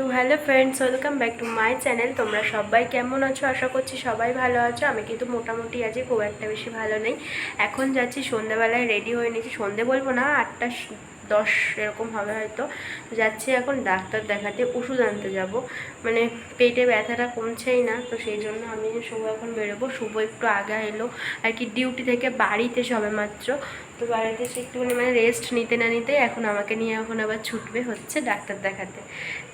তো hello friends, welcome back to my channel. তোমরা সবাই কেমন আছো? আশা করছি সবাই ভালো আছো। আমি কিন্তু মোটামুটি আছি, খুব একটা বেশি ভালো নেই। এখন যাচ্ছি, সন্ধ্যাবেলায় রেডি হয়ে নিয়েছি। সন্ধে বলব না, আটটা দশ এরকম হবে হয়তো। যাচ্ছি এখন ডাক্তার দেখাতে, ওষুধ আনতে যাব। মানে পেটে ব্যথাটা কমছেই না, তো সেই জন্য আমি শুভ এখন বেরোবো, শুভ একটু আগে এলো। আর কি ডিউটি থেকে বাড়িতে সবে মাত্র। তো বাড়িতে এসে একটুখানি মানে রেস্ট নিতে না নিতে এখন আমাকে নিয়ে এখন আবার ছুটবে হচ্ছে ডাক্তার দেখাতে।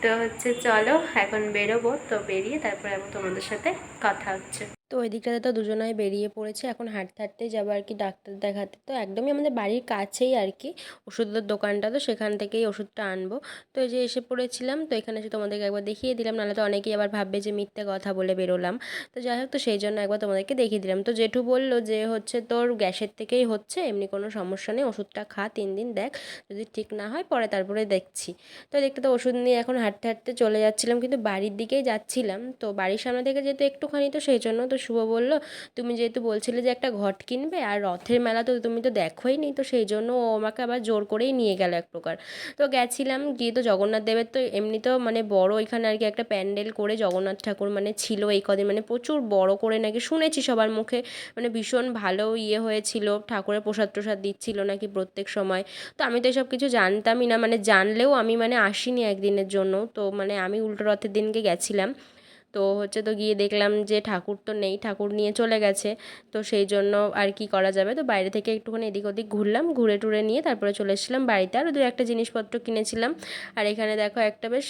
তো হচ্ছে চলো এখন বেরোবো, তো বেরিয়ে তারপরে আবার তোমাদের সাথে কথা হচ্ছে। তো ওই দিকটাতে তো দুজনাই বেরিয়ে পড়েছে, এখন হাঁটতে হাঁটতে যাব আর কি ডাক্তার দেখাতে। তো একদমই আমাদের বাড়ির কাছেই আর কি, ওষুধের দোকানটা, তো সেখান থেকেই ওষুধটা আনব। তো এই যে এসে পড়েছিলাম, তো এখানে এসে তোমাদেরকে একবার দেখিয়ে দিলাম, নাহলে তো অনেকেই আবার ভাববে যে মিথ্যে কথা বলে বেরোলাম। তো যাই হোক, তো সেই জন্য একবার তোমাদেরকে দেখিয়ে দিলাম। তো জেঠু বলল যে হচ্ছে তোর গ্যাসের থেকেই হচ্ছে, এমনি কোনো সমস্যা নেই, ওষুধটা খা, তিন দিন দেখ, যদি ঠিক না হয় পরে তারপরে দেখছি। তো দেখতে তো ওষুধ নিয়ে এখন হাঁটতে হাঁটতে চলে যাচ্ছিলাম, কিন্তু বাড়ির দিকেই যাচ্ছিলাম। তো বাড়ির সামনে থেকে যেহেতু একটুখানি, তো সেই জন্য তো শুভ বলল, তুমি যেহেতু বলছিলে যে একটা ঘট কিনবে আর রথের মেলা তো তুমি তো দেখোই নি তো সেই জন্য ও আমাকে আবার জোর করেই নিয়ে গেল এক প্রকার। তো গেছিলাম, গিয়ে তো জগন্নাথ দেবের তো এমনিতেও মানে বড় এখানে আর কি একটা প্যান্ডেল করে জগন্নাথ ঠাকুর মানে ছিল এই কদিন মানে প্রচুর বড় করে নাকি শুনেছি সবার মুখে মানে ভীষণ ভালো ইয়ে হয়েছিল, ঠাকুরের প্রসাদ প্রসাদ দিচ্ছিল নাকি প্রত্যেক সময়। তো আমি তো এসব কিছু জানতামই না। মানে জানলেও আমি মানে আসিনি একদিনের জন্য। তো মানে আমি উল্টো রথের দিনকে গেছিলাম। তো হচ্ছে তো গিয়ে দেখলাম যে ঠাকুর তো নেই, ঠাকুর নিয়ে চলে গেছে। তো সেই জন্য আর কি করা যাবে? তো বাইরে থেকে একটুখানি এদিক ওদিক ঘুরলাম, ঘুরে টুরে নিয়ে তারপরে চলে এসেছিলাম বাড়িতে। আরও দু একটা জিনিসপত্র কিনেছিলাম। আর এখানে দেখো একটা বেশ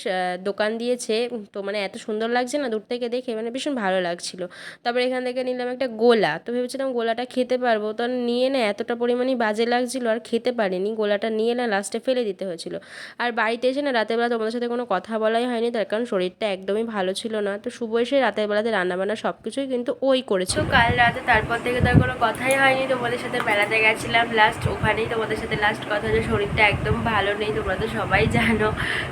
দোকান দিয়েছে। তো মানে এত সুন্দর লাগছে না দূর থেকে দেখে মানে ভীষণ ভালো লাগছিল। তারপরে এখান থেকে নিলাম একটা গোলা। তো ভেবেছিলাম গোলাটা খেতে পারব। তো নিয়ে না এতটা পরিমাণে বাজে লাগছিল আর খেতে পারিনি। গোলাটা নিয়ে না লাস্টে ফেলে দিতে হয়েছিল। আর বাড়িতে এসে না রাতের বেলা তোমাদের সাথে কোনো কথা বলাই হয়নি। তার কারণ শরীরটা একদমই ভালো ছিল না। তো শুভ এসে রাতের বেলাতে রান্নাবান্না সব কিছুই কিন্তু ওই করেছে। কাল রাতে তারপর থেকে তো আর কোনো কথাই হয়নি, তোমাদের সাথে বেড়াতে গেছিলাম লাস্ট ওখানেই তোমাদের সাথে লাস্ট কথা যে শরীরটা একদম ভালো নেই, তোমরা তো সবাই জানো।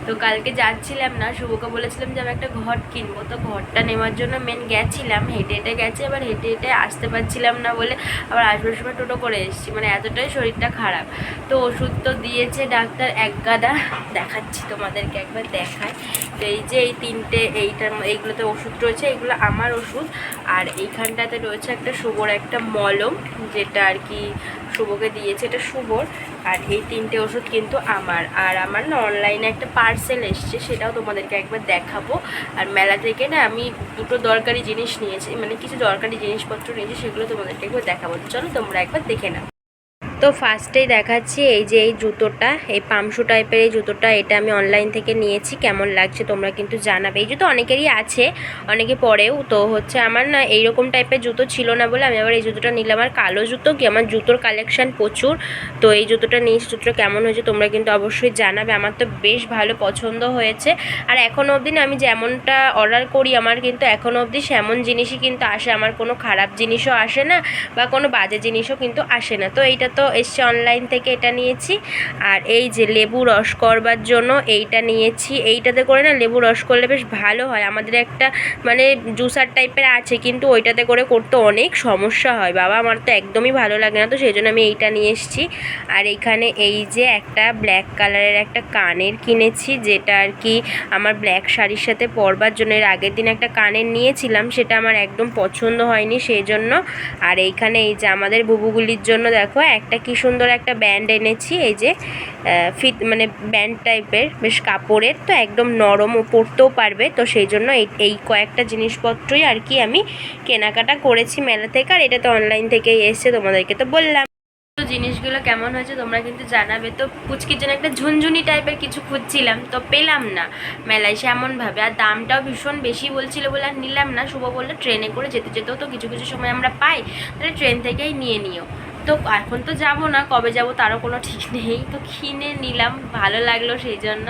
তো কালকে যাচ্ছিলাম না, শুভকে বলেছিলাম যে আমি একটা ঘর কিনবো। তো ঘরটা নেওয়ার জন্য মেন গেছিলাম, হেঁটে হেঁটে গেছে এবার হেঁটে হেঁটে আসতে পারছিলাম না বলে আবার আসবার সময় টোটো করে এসেছি মানে এতটাই শরীরটা খারাপ। তো ওষুধ তো দিয়েছে ডাক্তার এক গাদা দেখাচ্ছি তোমাদেরকে একবার দেখায়। তো এই যে এই তিনটে এইটার এইগুলোতে ওষুধ রয়েছে, এগুলো আমার ওষুধ। আর এইখানটাতে রয়েছে একটা শুভর, একটা মলম, যেটা আর কি শুভকে দিয়েছে, এটা শুভর। আর এই তিনটে ওষুধ কিন্তু আমার। আর আমার না অনলাইনে একটা পার্সেল এসছে, সেটাও তোমাদেরকে একবার দেখাবো। আর মেলা থেকে না আমি দুটো দরকারি জিনিস নিয়েছি মানে কিছু দরকারি জিনিসপত্র নিয়েছি, সেগুলো তোমাদেরকে একবার দেখাবো। চলো তোমরা একবার দেখে নাও। তো ফার্স্টেই দেখাচ্ছি এই যে এই জুতোটা, এই পামশু টাইপের এই জুতোটা, এটা আমি অনলাইন থেকে নিয়েছি, কেমন লাগছে তোমরা কিন্তু জানাবে। এই জুতো অনেকেরই আছে, অনেকে পরেও, তো হচ্ছে আমার না এইরকম টাইপের জুতো ছিল না বলে আমি আবার এই জুতোটা নিলাম। আর কালো জুতো কি? আমার জুতোর কালেকশান প্রচুর, তো এই জুতোটা নিয়েছি জুতোটা কেমন হয়েছে তোমরা কিন্তু অবশ্যই জানাবে। আমার তো বেশ ভালো পছন্দ হয়েছে। আর এখনও অবধি না আমি যেমনটা অর্ডার করি, আমার কিন্তু এখনও অবধি সেমন জিনিসই কিন্তু আসে। আমার কোনো খারাপ জিনিসও আসে না, বা কোনো বাজে জিনিসও কিন্তু আসে না। তো এইটা তো এসছে অনলাইন থেকে এটা নিয়েছি। আর এই যে লেবু রস করবার জন্য এইটা নিয়েছি। এইটাতে করে না লেবু রস করলে বেশ ভালো হয়। আমাদের একটা মানে জুসার টাইপের আছে, কিন্তু ওইটাতে করে করতে অনেক সমস্যা হয়। বাবা, আমার তো একদমই ভালো লাগে না তো সেই জন্য আমি এইটা নিয়ে এসেছি। আর এইখানে এই যে একটা ব্ল্যাক কালারের একটা কানের কিনেছি, যেটা আর কি আমার ব্ল্যাক শাড়ির সাথে পরবার জন্য। এর আগের দিন একটা কানের নিয়েছিলাম, সেটা আমার একদম পছন্দ হয়নি সেই জন্য আর এইখানে এই যে আমাদের বুবুগুলির জন্য দেখো, একটা কি সুন্দর একটা ব্যান্ড এনেছি, এই যে ফিত মানে ব্যান্ড টাইপের, বেশ কাপড়ের, তো একদম নরম ও পরতেও পারবে, তো সেই জন্য এই এই কয়েকটা জিনিসপত্রই আর কি আমি কেনাকাটা করেছি মেলা থেকে, আর এটা তো অনলাইন থেকেই এসছে, তোমাদেরকে তো বললাম। তো জিনিসগুলো কেমন হয়েছে তোমরা কিন্তু জানাবে, তো পুচকির জন্য একটা ঝুনঝুনি টাইপের কিছু খুঁজছিলাম, তো পেলাম না মেলায় সেমনভাবে আর দামটাও ভীষণ বেশি বলছিল বলে আর নিলাম না, শুভ বলল ট্রেনে করে যেতে, যেতেও তো কিছু কিছু সময় আমরা পাই, তাহলে ট্রেন থেকেই নিয়ে নিও। তো এখন তো যাব না, কবে যাব তারও কোনো ঠিক নেই। তো কিনে নিলাম, ভালো লাগল সেই জন্য।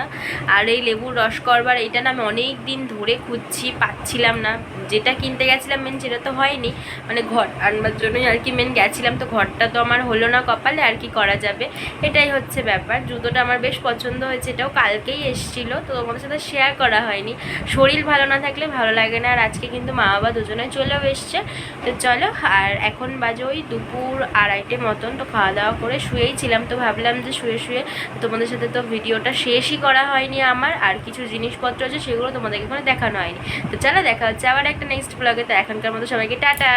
আর এই লেবুর রস করবার, এইটা না আমি অনেক দিন ধরে খুঁজছি, পাচ্ছিলাম না। যেটা কিনতে গেছিলাম মেন সেটা তো হয়নি মানে ঘর আনবার জন্যই আর কি মেন গেছিলাম। তো ঘরটা তো আমার হলো না কপালে, আর কি করা যাবে? এটাই হচ্ছে ব্যাপার। জুতোটা আমার বেশ পছন্দ হয়েছে, এটাও কালকেই এসেছিল, তো তোমাদের সাথে শেয়ার করা হয়নি। শরীর ভালো না থাকলে ভালো লাগে না, আর আজকে কিন্তু মা বাবা দুজনে চলেও এসছে। তো চলো, আর এখন বাজে ওই দুপুর আড়াই আড়াইটে মতন তো খাওয়া দাওয়া করে শুয়েই ছিলাম তো ভাবলাম যে শুয়ে শুয়ে তোমাদের সাথে তো ভিডিওটা শেষই করা হয়নি আমার, আর কিছু জিনিসপত্র আছে সেগুলো তোমাদেরকে এখানে দেখানো হয়নি। তো চলো দেখা হচ্ছে আবার একটা নেক্সট ব্লগে তো এখনকার মতো সবাইকে টাটা!